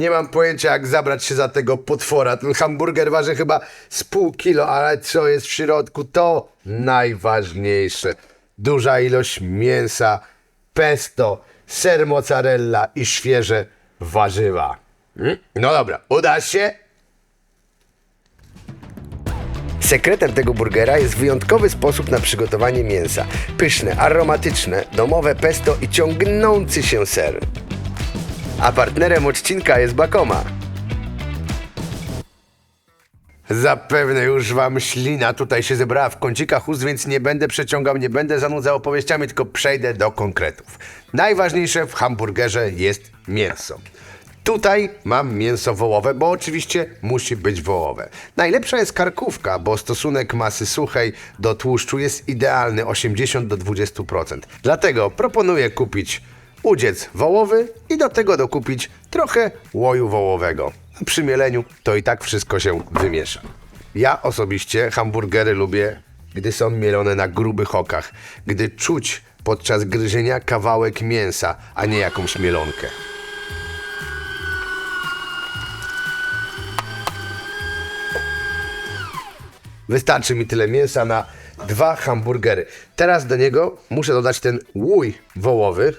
Nie mam pojęcia, jak zabrać się za tego potwora. Ten hamburger waży chyba z pół kilo, ale co jest w środku, to najważniejsze. Duża ilość mięsa, pesto, ser mozzarella i świeże warzywa. Mm? No dobra, uda się? Sekretem tego burgera jest wyjątkowy sposób na przygotowanie mięsa. Pyszne, aromatyczne, domowe pesto i ciągnący się ser. A partnerem odcinka jest Bakoma. Zapewne już wam ślina tutaj się zebrała w kącikach ust, więc nie będę przeciągał, nie będę zanudzał opowieściami, tylko przejdę do konkretów. Najważniejsze w hamburgerze jest mięso. Tutaj mam mięso wołowe, bo oczywiście musi być wołowe. Najlepsza jest karkówka, bo stosunek masy suchej do tłuszczu jest idealny 80 do 20%. Dlatego proponuję kupić udziec wołowy i do tego dokupić trochę łoju wołowego. Przy mieleniu to i tak wszystko się wymiesza. Ja osobiście hamburgery lubię, gdy są mielone na grubych okach, gdy czuć podczas gryzienia kawałek mięsa, a nie jakąś mielonkę. Wystarczy mi tyle mięsa na dwa hamburgery. Teraz do niego muszę dodać ten łój wołowy,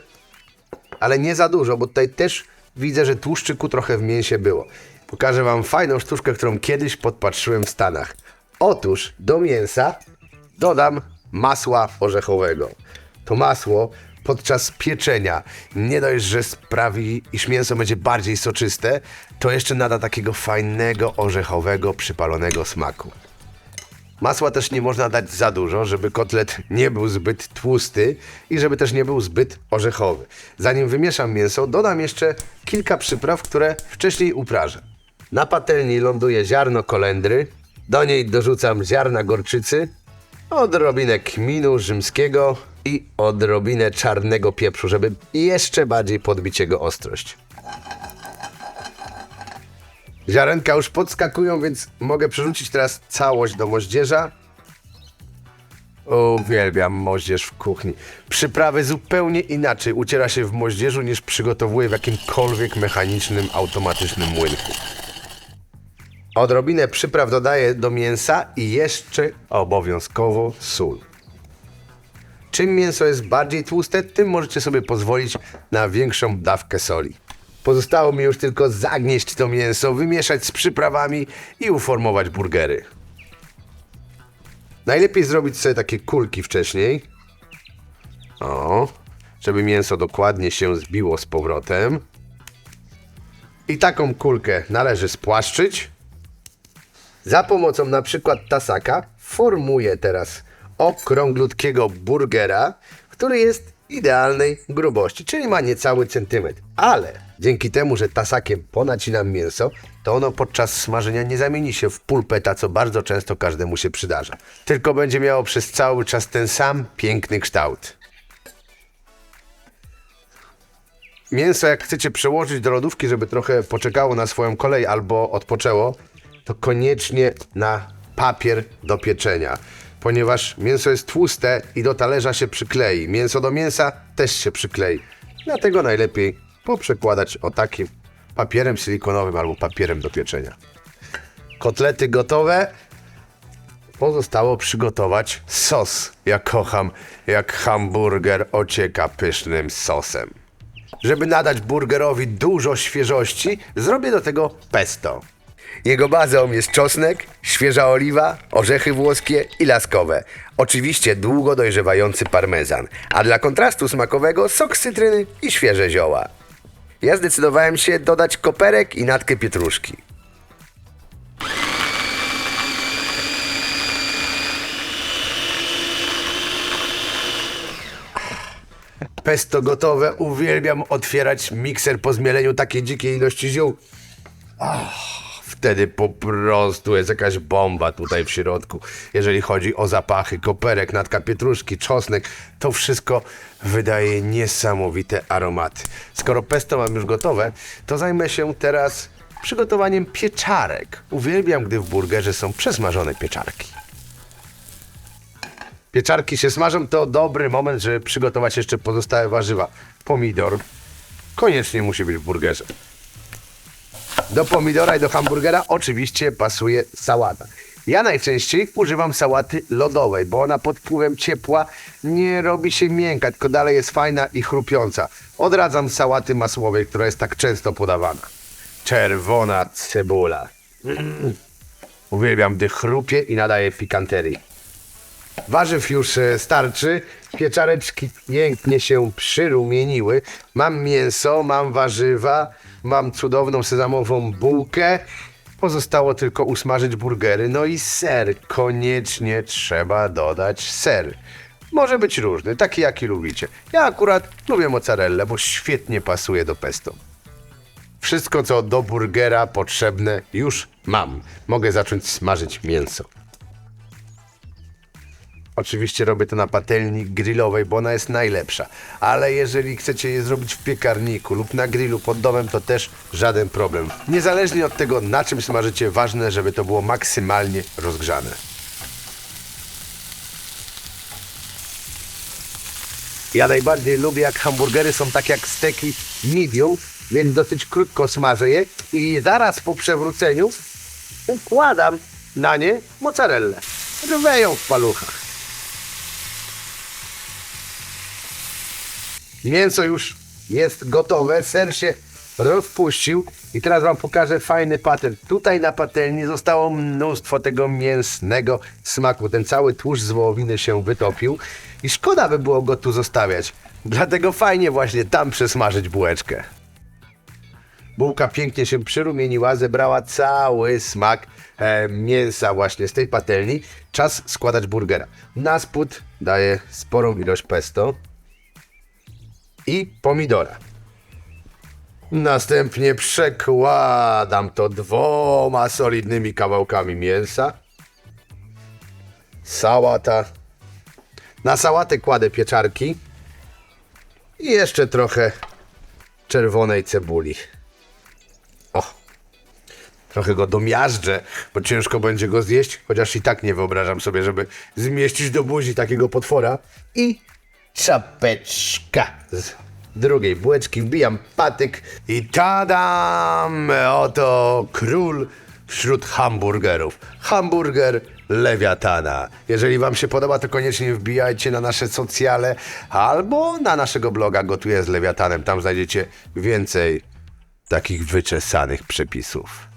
ale nie za dużo, bo tutaj też widzę, że tłuszczyku trochę w mięsie było. Pokażę Wam fajną sztuczkę, którą kiedyś podpatrzyłem w Stanach. Otóż do mięsa dodam masła orzechowego. To masło podczas pieczenia nie dość, że sprawi, iż mięso będzie bardziej soczyste, to jeszcze nada takiego fajnego, orzechowego, przypalonego smaku. Masła też nie można dać za dużo, żeby kotlet nie był zbyt tłusty i żeby też nie był zbyt orzechowy. Zanim wymieszam mięso, dodam jeszcze kilka przypraw, które wcześniej uprażę. Na patelni ląduje ziarno kolendry, do niej dorzucam ziarna gorczycy, odrobinę kminu rzymskiego i odrobinę czarnego pieprzu, żeby jeszcze bardziej podbić jego ostrość. Ziarenka już podskakują, więc mogę przerzucić teraz całość do moździerza. Uwielbiam moździerz w kuchni. Przyprawy zupełnie inaczej uciera się w moździerzu niż przygotowuję w jakimkolwiek mechanicznym, automatycznym młynku. Odrobinę przypraw dodaję do mięsa i jeszcze obowiązkowo sól. Czym mięso jest bardziej tłuste, tym możecie sobie pozwolić na większą dawkę soli. Pozostało mi już tylko zagnieść to mięso, wymieszać z przyprawami i uformować burgery. Najlepiej zrobić sobie takie kulki wcześniej. O, żeby mięso dokładnie się zbiło z powrotem. I taką kulkę należy spłaszczyć. Za pomocą na przykład tasaka formuję teraz okrąglutkiego burgera, który jest idealnej grubości, czyli ma niecały centymetr. Ale dzięki temu, że tasakiem ponacinam mięso, to ono podczas smażenia nie zamieni się w pulpeta, co bardzo często każdemu się przydarza. Tylko będzie miało przez cały czas ten sam piękny kształt. Mięso, jak chcecie przełożyć do lodówki, żeby trochę poczekało na swoją kolej albo odpoczęło, to koniecznie na papier do pieczenia. Ponieważ mięso jest tłuste i do talerza się przyklei. Mięso do mięsa też się przyklei. Dlatego najlepiej poprzekładać o takim papierem silikonowym albo papierem do pieczenia. Kotlety gotowe. Pozostało przygotować sos. Ja kocham, jak hamburger ocieka pysznym sosem. Żeby nadać burgerowi dużo świeżości, zrobię do tego pesto. Jego bazą jest czosnek, świeża oliwa, orzechy włoskie i laskowe. Oczywiście długo dojrzewający parmezan, a dla kontrastu smakowego sok z cytryny i świeże zioła. Ja zdecydowałem się dodać koperek i natkę pietruszki. Pesto gotowe. Uwielbiam otwierać mikser po zmieleniu takiej dzikiej ilości ziół. Wtedy po prostu jest jakaś bomba tutaj w środku. Jeżeli chodzi o zapachy, koperek, natka pietruszki, czosnek, to wszystko wydaje niesamowite aromaty. Skoro pesto mam już gotowe, to zajmę się teraz przygotowaniem pieczarek. Uwielbiam, gdy w burgerze są przesmażone pieczarki. Pieczarki się smażą, to dobry moment, żeby przygotować jeszcze pozostałe warzywa. Pomidor koniecznie musi być w burgerze. Do pomidora i do hamburgera oczywiście pasuje sałata. Ja najczęściej używam sałaty lodowej, bo ona pod wpływem ciepła nie robi się miękka, tylko dalej jest fajna i chrupiąca. Odradzam sałaty masłowej, która jest tak często podawana. Czerwona cebula. Uwielbiam, gdy chrupie i nadaje pikanterii. Warzyw już e, starczy. Pieczareczki pięknie się przyrumieniły. Mam mięso, mam warzywa, mam cudowną sezamową bułkę. Pozostało tylko usmażyć burgery. No i ser. Koniecznie trzeba dodać ser. Może być różny, taki jaki lubicie. Ja akurat lubię mozzarellę, bo świetnie pasuje do pesto. Wszystko, co do burgera potrzebne, już mam. Mogę zacząć smażyć mięso. Oczywiście robię to na patelni grillowej, bo ona jest najlepsza. Ale jeżeli chcecie je zrobić w piekarniku lub na grillu pod domem, to też żaden problem. Niezależnie od tego, na czym smażycie, ważne, żeby to było maksymalnie rozgrzane. Ja najbardziej lubię, jak hamburgery są tak jak steki medium, więc dosyć krótko smażę je i zaraz po przewróceniu układam na nie mozzarellę. Rwę ją w paluchach. Mięso już jest gotowe, ser się rozpuścił i teraz wam pokażę fajny patent. Tutaj na patelni zostało mnóstwo tego mięsnego smaku. Ten cały tłuszcz z wołowiny się wytopił i szkoda by było go tu zostawiać. Dlatego fajnie właśnie tam przesmażyć bułeczkę. Bułka pięknie się przyrumieniła, zebrała cały smak e, mięsa właśnie z tej patelni. Czas składać burgera. Na spód daję sporą ilość pesto i pomidora. Następnie przekładam to dwoma solidnymi kawałkami mięsa. Sałata. Na sałatę kładę pieczarki i jeszcze trochę czerwonej cebuli. O, trochę go domiażdżę, bo ciężko będzie go zjeść, chociaż i tak nie wyobrażam sobie, żeby zmieścić do buzi takiego potwora. I czapeczka z drugiej bułeczki, wbijam patyk i tadam! Oto król wśród hamburgerów. Hamburger Lewiatana. Jeżeli Wam się podoba, to koniecznie wbijajcie na nasze socjale albo na naszego bloga Gotuję z Lewiatanem. Tam znajdziecie więcej takich wyczesanych przepisów.